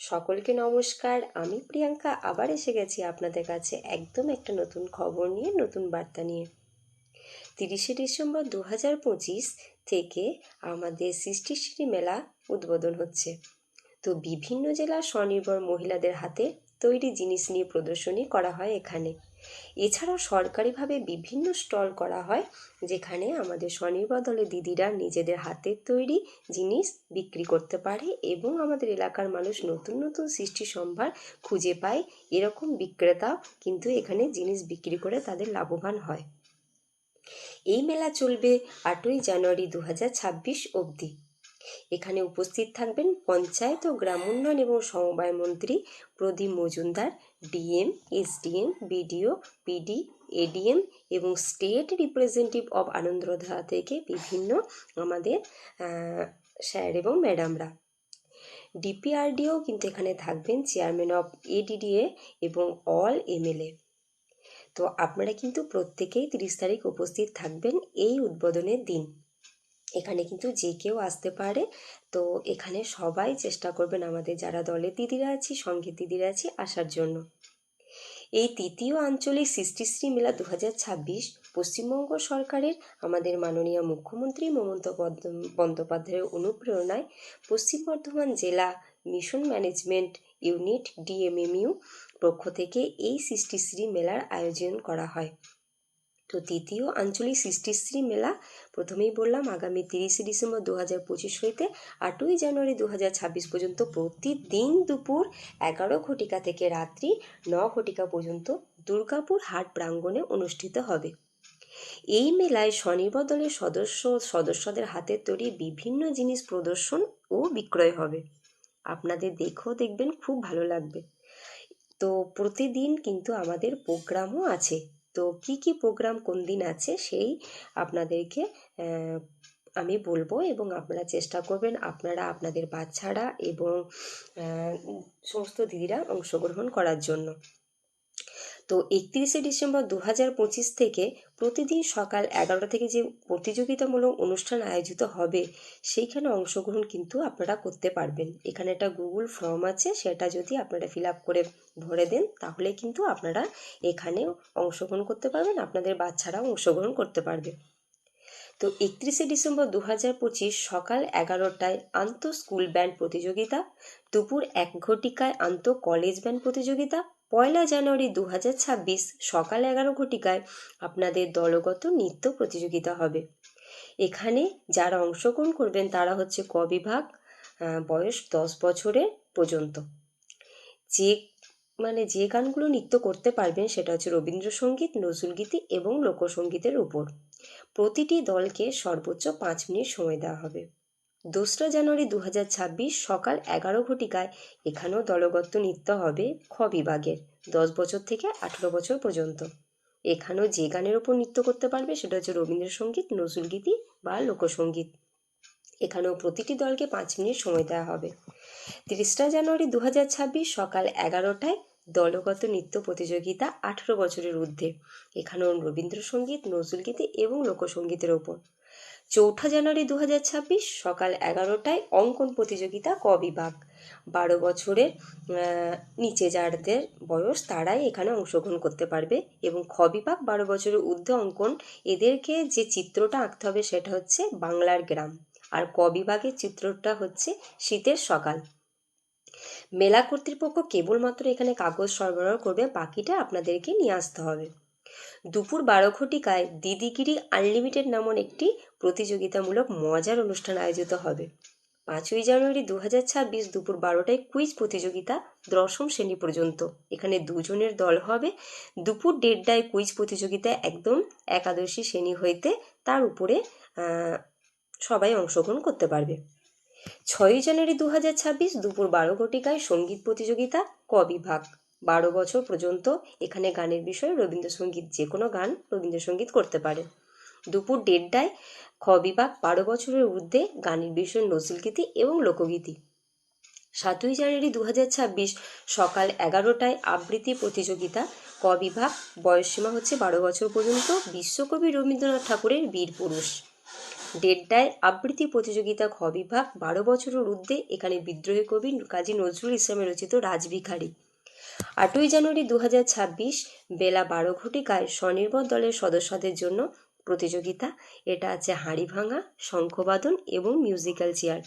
সকলকে নমস্কার। আমি প্রিয়াঙ্কা, আবার এসে গেছি আপনাদের কাছে একদম একটা নতুন খবর নিয়ে, নতুন বার্তা নিয়ে। তিরিশে ডিসেম্বর দু হাজার পঁচিশ থেকে আমাদের সৃষ্টিশ্রী মেলা উদ্বোধন হচ্ছে। তো বিভিন্ন জেলার স্বনির্ভর মহিলাদের হাতে তৈরি জিনিস নিয়ে প্রদর্শনী করা হয় এখানে। এছাড়াও সরকারিভাবে বিভিন্ন স্টল করা হয়, যেখানে আমাদের স্বনির্ভর দলের দিদিরা নিজেদের হাতের তৈরি জিনিস বিক্রি করতে পারে এবং আমাদের এলাকার মানুষ নতুন নতুন সৃষ্টি সম্ভার খুঁজে পায়। এরকম বিক্রেতা কিন্তু এখানে জিনিস বিক্রি করে তাদের লাভবান হয়। এই মেলা চলবে আটই জানুয়ারি দু হাজার ছাব্বিশ অবধি। এখানে উপস্থিত থাকবেন পঞ্চায়েত ও গ্রাম উন্নয়ন এবং সমবায় মন্ত্রী Pradip Majumdar, DM, SDM, BDO, PD, ADM এবং স্টেট রিপ্রেজেন্টেটিভ অব আনন্দধারা থেকে বিভিন্ন আমাদের স্যার এবং ম্যাডামরা। ডিপিআরডিও কিন্তু এখানে থাকবেন চেয়ারম্যান অফ এডিডিএ এবং অল এমএলএ। তো আপনারা কিন্তু প্রত্যেকেই তিরিশ তারিখ উপস্থিত থাকবেন এই উদ্বোধনের দিন। এখানে কিন্তু যে কেউ আসতে পারে। তো এখানে সবাই চেষ্টা করবেন আমাদের যারা দলের দিদিরা আছি, সংগীত দিদিরা আছি, আসার জন্য। এই তৃতীয় আঞ্চলিক সৃষ্টিশ্রী মেলা দু হাজার ছাব্বিশ পশ্চিমবঙ্গ সরকারের আমাদের মাননীয় মুখ্যমন্ত্রী মমন্ত বন্দ্যোপাধ্যায়ের অনুপ্রেরণায় পশ্চিম বর্ধমান জেলা মিশন ম্যানেজমেন্ট ইউনিট, ডিএমএমইউ পক্ষ থেকে এই সৃষ্টিশ্রী মেলার আয়োজন করা হয়। তো তৃতীয় আঞ্চলিক সৃষ্টিশ্রী মেলা, প্রথমেই বললাম আগামী তিরিশে ডিসেম্বর দু হাজার পঁচিশ হইতে আটই জানুয়ারি দু হাজার ছাব্বিশ পর্যন্ত প্রতিদিন দুপুর এগারো ঘটিকা থেকে রাত্রি ন ঘটিকা পর্যন্ত দুর্গাপুর হাট প্রাঙ্গণে অনুষ্ঠিত হবে। এই মেলায় স্বনির্ভর দলের সদস্য, সদস্যদের হাতে তৈরি বিভিন্ন জিনিস প্রদর্শন ও বিক্রয় হবে। আপনাদের দেখেও দেখবেন, খুব ভালো লাগবে। তো প্রতিদিন কিন্তু আমাদের প্রোগ্রামও আছে। তো কি কি প্রোগ্রাম কোন দিন আছে সেই আপনাদেরকে আমি বলব এবং আপনারা চেষ্টা করবেন আপনারা আপনাদের বাচ্চারা এবং সমস্ত দিদিরা অংশগ্রহণ করার জন্য। তো একত্রিশে ডিসেম্বর দু হাজার পঁচিশ থেকে প্রতিদিন সকাল এগারোটা থেকে যে প্রতিযোগিতামূলক অনুষ্ঠান আয়োজিত হবে, সেইখানে অংশগ্রহণ কিন্তু আপনারা করতে পারবেন। এখানে একটা গুগল ফর্ম আছে, সেটা যদি আপনারা ফিল আপ করে ভরে দেন, তাহলে কিন্তু আপনারা এখানে অংশগ্রহণ করতে পারবেন, আপনাদের বাচ্চারাও অংশগ্রহণ করতে পারবে। তো একত্রিশে ডিসেম্বর দু হাজার পঁচিশ সকাল এগারোটায় আন্ত স্কুল ব্যান্ড প্রতিযোগিতা, দুপুর এক ঘটিকায় আন্ত কলেজ ব্যান্ড প্রতিযোগিতা পয়লা জানুয়ারি দু হাজার ছাব্বিশ সকাল এগারো ঘটিকায় আপনাদের দলগত নৃত্য প্রতিযোগিতা হবে। এখানে যারা অংশগ্রহণ করবেন তারা হচ্ছে ক বিভাগ বয়স দশ বছরের পর্যন্ত। যে মানে যে গানগুলো নৃত্য করতে পারবেন সেটা হচ্ছে রবীন্দ্রসঙ্গীত, নজরুলগীতি এবং লোকসঙ্গীতের উপর। প্রতিটি দলকে সর্বোচ্চ পাঁচ মিনিট সময় দেওয়া হবে। দোসরা জানুয়ারি দু হাজার ছাব্বিশ সকাল এগারো ঘটিকায় এখানেও দলগত নৃত্য হবে খ বিভাগের দশ বছর থেকে আঠেরো বছর পর্যন্ত। এখানেও যে গানের ওপর নৃত্য করতে পারবে সেটা হচ্ছে রবীন্দ্রসঙ্গীত, নজরুলগীতি বা লোকসঙ্গীত। এখানেও প্রতিটি দলকে পাঁচ মিনিট সময় দেওয়া হবে। তিরিশটা জানুয়ারি দু হাজার ছাব্বিশ সকাল এগারোটায় দলগত নৃত্য প্রতিযোগিতা আঠেরো বছরের ঊর্ধ্বে। এখানেও রবীন্দ্রসঙ্গীত, নজরুলগীতি এবং লোকসঙ্গীতের ওপর। চৌঠা জানুয়ারি দু হাজার ছাব্বিশ সকাল এগারোটায় অঙ্কন প্রতিযোগিতা ক বিভাগ। বারো বছরের নিচে যাদের বয়স তারাই এখানে অংশগ্রহণ করতে পারবে এবং খ বিভাগ বারো বছরের ঊর্ধ্বে অঙ্কন। এদেরকে যে চিত্রটা আঁকতে হবে সেটা হচ্ছে বাংলার গ্রাম। আর ক বিভাগের চিত্রটা হচ্ছে শীতের সকাল। মেলা কর্তৃপক্ষ কেবলমাত্র এখানে কাগজ সরবরাহ করবে, বাকিটা আপনাদেরকে নিয়ে আসতে হবে। দুপুর বারো ঘটিকায় দিদিগিরি আনলিমিটেড নামন একটি প্রতিযোগিতামূলক মজার অনুষ্ঠান আয়োজিত হবে। পাঁচই জানুয়ারি দু হাজার ছাব্বিশ দুপুর বারোটায় কুইজ প্রতিযোগিতা দশম শ্রেণি পর্যন্ত। এখানে দুজনের দল হবে। দুপুর দেড়টায় কুইজ প্রতিযোগিতায় একদম একাদশী শ্রেণি হইতে তার উপরে সবাই অংশগ্রহণ করতে পারবে। ছয়ই জানুয়ারি দু হাজার ছাব্বিশ দুপুর বারো ঘটিকায় সংগীত প্রতিযোগিতা ক বিভাগ। বারো বছর পর্যন্ত এখানে গানের বিষয়ে রবীন্দ্রসঙ্গীত যে কোনো গান রবীন্দ্রসঙ্গীত করতে পারে। দুপুর দেড়টায় খ বিভাগ বারো বছরের ঊর্ধ্বে গানের বিষয় নজরুলগীতি এবং লোকগীতি। সাতই জানুয়ারি দু হাজার ছাব্বিশ সকাল এগারোটায় আবৃত্তি প্রতিযোগিতা। ক বিভাগ বয়সসীমা হচ্ছে বারো বছর পর্যন্ত বিশ্বকবি রবীন্দ্রনাথ ঠাকুরের বীর পুরুষ। দেড়টায় আবৃত্তি প্রতিযোগিতা। খ বিভাগ বারো বছরের ঊর্ধ্বে এখানে বিদ্রোহী কবি কাজী নজরুল ইসলামের রচিত রাজভিখারি। আটই জানুয়ারি দু হাজার ছাব্বিশ বেলা বারো ঘটিকায় স্বনির্ভর দলের সদস্যদের জন্য প্রতিযোগিতা। এটা আছে হাঁড়ি ভাঙা, শঙ্খবাদন এবং মিউজিক্যাল চেয়ার।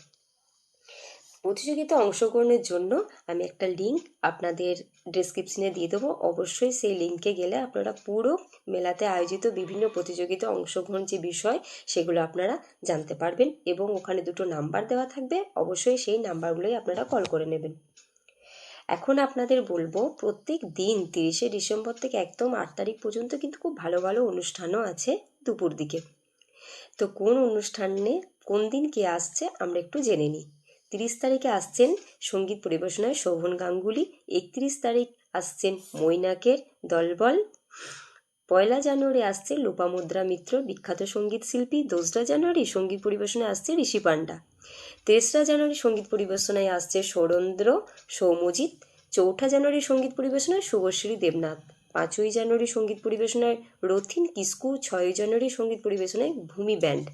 প্রতিযোগিতা অংশগ্রহণের জন্য আমি একটা লিঙ্ক আপনাদের ডেসক্রিপশনে দিয়ে দেবো। অবশ্যই সেই লিঙ্কে গেলে আপনারা পুরো মেলাতে আয়োজিত বিভিন্ন প্রতিযোগিতা অংশগ্রহণ যে বিষয়, সেগুলো আপনারা জানতে পারবেন এবং ওখানে দুটো নাম্বার দেওয়া থাকবে। অবশ্যই সেই নাম্বারগুলোই আপনারা কল করে নেবেন। এখন আপনাদের বলব, প্রত্যেক দিন তিরিশে ডিসেম্বর থেকে একদম আট তারিখ পর্যন্ত কিন্তু খুব ভালো ভালো অনুষ্ঠানও আছে দুপুর দিকে। তো কোন অনুষ্ঠানে, কোন দিন কে আসছে আমরা একটু জেনে নিই। তিরিশ তারিখে আসছেন সংগীত পরিবেশনায় শোভন গাঙ্গুলি, একত্রিশ তারিখ আসছেন মৈনাকের দলবল, পয়লা জানুয়ারি আসছে লোপামুদ্রা মিত্র, বিখ্যাত সংগীত শিল্পী, দোসরা জানুয়ারি সংগীত পরিবেশনায় আসছে ঋষি পান্ডা তেসরা জানুয়ারি সংগীত পরিবেশনায় আসছে সৌরেন্দ্র সৌমজিৎ, চৌঠা জানুয়ারি সংগীত পরিবেশনায় শুভশ্রী দেবনাথ, পাঁচই জানুয়ারি সংগীত পরিবেশনায় রথিন কিস্কু, ছয়ই জানুয়ারি সংগীত পরিবেশনায় ভূমি ব্যান্ড,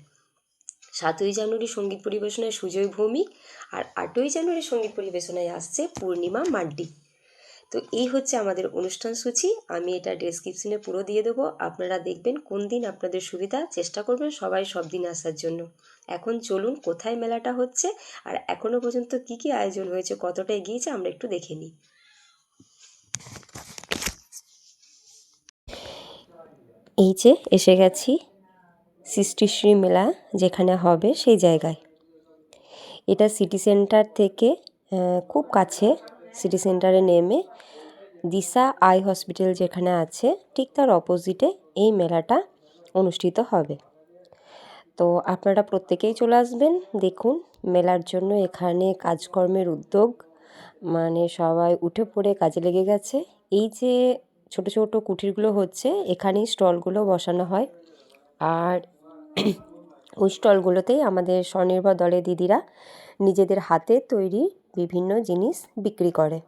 সাতই জানুয়ারি সংগীত পরিবেশনায় সুজয় ভৌমিক আর আটই জানুয়ারি সংগীত পরিবেশনায় আসছে পূর্ণিমা মাড্ডি তো এই হচ্ছে আমাদের অনুষ্ঠান সূচি। আমি এটা ডেসক্রিপশনে পুরো দিয়ে দেবো। আপনারা দেখবেন কোন দিন আপনাদের সুবিধা, চেষ্টা করবেন সবাই সব দিন আসার জন্য। এখন চলুন কোথায় মেলাটা হচ্ছে আর এখনও পর্যন্ত কি কি আয়োজন হয়েছে, কতটা এগিয়েছে আমরা একটু দেখে নিই। এই যে এসে গেছি সৃষ্টিশ্রী মেলা যেখানে হবে সেই জায়গায়। এটা সিটি সেন্টার থেকে খুব কাছে। সিটি সেন্টারে নেমে দিশা আই হসপিটাল যেখানে আছে, ঠিক তার অপোজিটে এই মেলাটা অনুষ্ঠিত হবে। তো আপনারা প্রত্যেকেই চলে আসবেন, দেখুন মেলার জন্য এখানে কাজকর্মের উদ্যোগ মানে সবাই উঠে পড়ে কাজে লেগে গেছে। এই যে ছোট ছোট কুঠিরগুলো হচ্ছে, এখানেই স্টলগুলো বসানো হয়। আর ওই স্টলগুলোতেই আমাদের স্বনির্ভর দলের দিদিরা নিজেদের হাতে তৈরি বিভিন্ন জিনিস বিক্রি করে।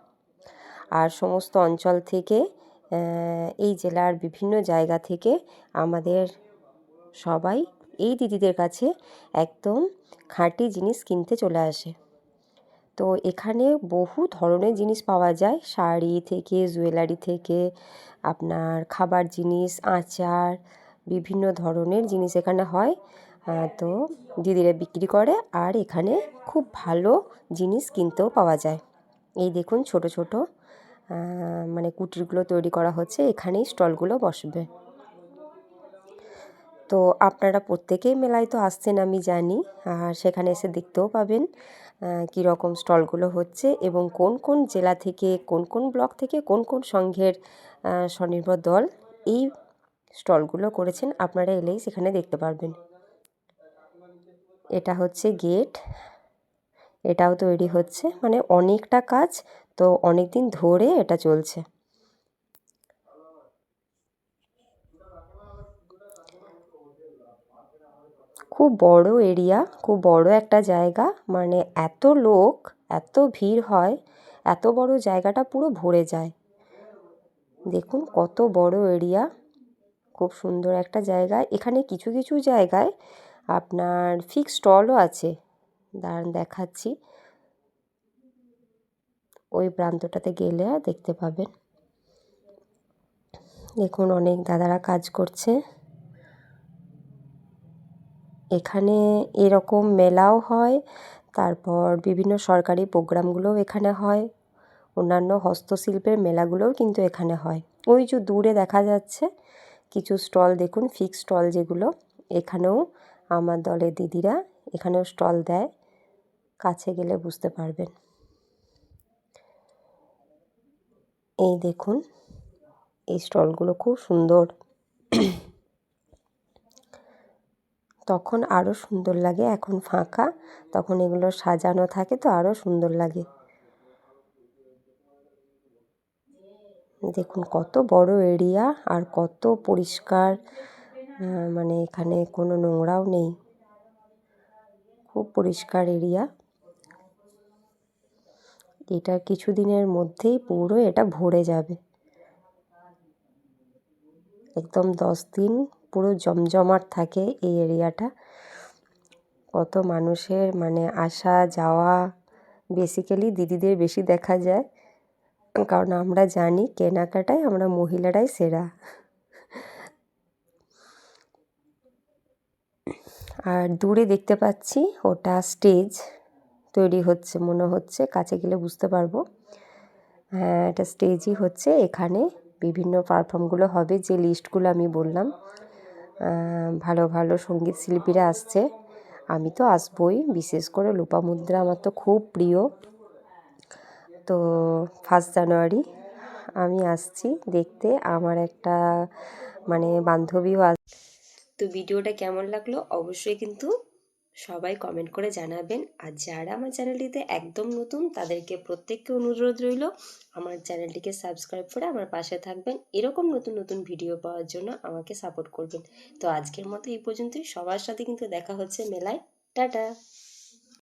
আর সমস্ত অঞ্চল থেকে এই জেলার বিভিন্ন জায়গা থেকে আমাদের সবাই এই দিদিদের কাছে একদম খাঁটি জিনিস কিনতে চলে আসে। তো এখানে বহু ধরনের জিনিস পাওয়া যায়। শাড়ি থেকে, জুয়েলারি থেকে, আপনার খাবার জিনিস, আচার, বিভিন্ন ধরনের জিনিস এখানে হয়। তো দিদিরা বিক্রি করে আর এখানে খুব ভালো জিনিস কিনতেও পাওয়া যায়। এই দেখুন ছোট ছোট মানে কুটিরগুলো তৈরি করা হচ্ছে। এখানেই স্টলগুলো বসবে। তো আপনারা প্রত্যেকেই মেলায় তো আসছেন আমি জানি, আর সেখানে এসে দেখতেও পাবেন কীরকম স্টলগুলো হচ্ছে এবং কোন কোন জেলা থেকে, কোন কোন ব্লক থেকে, কোন কোন সংঘের স্বনির্ভর দল এই স্টলগুলো করেছেন আপনারা এলেই সেখানে দেখতে পারবেন। এটা হচ্ছে গেট এটাও তৈরি হচ্ছে মানে অনেকটা কাজ, তো অনেক দিন ধরে এটা চলছে। খুব বড় এরিয়া খুব বড় একটা জায়গা মানে এত লোক, এত ভিড় হয়, এত বড় জায়গাটা পুরো ভরে যায়। দেখুন কত বড় এরিয়া খুব সুন্দর একটা জায়গা। এখানে কিছু কিছু জায়গায় আপনার ফিক্স স্টলও আছে। দাঁড়ান, দেখাচ্ছি। ওই প্রান্তটাতে গেলে দেখতে পাবেন। দেখুন, অনেক দাদারা কাজ করছে। এখানে এরকম মেলাও হয়, তারপর বিভিন্ন সরকারি প্রোগ্রামগুলোও এখানে হয়। অন্যান্য হস্তশিল্পের মেলাগুলোও কিন্তু এখানে হয়। ওই যে দূরে দেখা যাচ্ছে, কিছু স্টল দেখুন ফিক্স স্টল যেগুলো, এখানেও আমার দলের দিদিরা এখানেও স্টল দেয়, কাছে গেলে বুঝতে পারবেন। এই দেখুন, এই স্টলগুলো খুব সুন্দর। তখন আরও সুন্দর লাগে, এখন ফাঁকা, তখন এগুলো সাজানো থাকে তো আরও সুন্দর লাগে। দেখুন কত বড় এরিয়া আর কত পরিষ্কার। মানে এখানে কোনো নোংরাও নেই। খুব পরিষ্কার এরিয়া। এটা কিছু দিনের মধ্যেই পুরো এটা ভরে যাবে। একদম দশ দিন পুরো জমজমাট থাকে এই এরিয়াটা। কত মানুষের মানে আসা, যাওয়া বেসিক্যালি দিদিদের বেশি দেখা যায়। কারণ আমরা জানি কেনাকাটায় আমরা মহিলারাই সেরা। আর দূরে দেখতে পাচ্ছি ওটা স্টেজ তৈরি হচ্ছে, মনে হচ্ছে, কাছে গেলে বুঝতে পারব। হ্যাঁ এটা স্টেজই হচ্ছে, এখানে বিভিন্ন পারফর্মগুলো হবে, যে লিস্টগুলো আমি বললাম। ভালো ভালো সংগীত শিল্পীরা আসছে, আমি তো আসবই, বিশেষ করে লোপামুদ্রা আমার তো খুব প্রিয়। তো ফার্স্ট জানুয়ারি আমি আসছি, দেখতে আমার একটা মানে বান্ধবীও আস তো ভিডিওটা কেমন লাগল অবশ্যই কিন্তু সবাই কমেন্ট করে জানাবেন। আর যারা আমার চ্যানেলটিতে একদম নতুন, তাদেরকে প্রত্যেককে অনুরোধ রইল, আমার চ্যানেলটিকে সাবস্ক্রাইব করে আমার পাশে থাকবেন। এরকম নতুন নতুন ভিডিও পাওয়ার জন্য আমাকে সাপোর্ট করবেন। তো আজকের মতো এই পর্যন্তই। সবার সাথে কিন্তু দেখা হচ্ছে মেলায়। টাটা!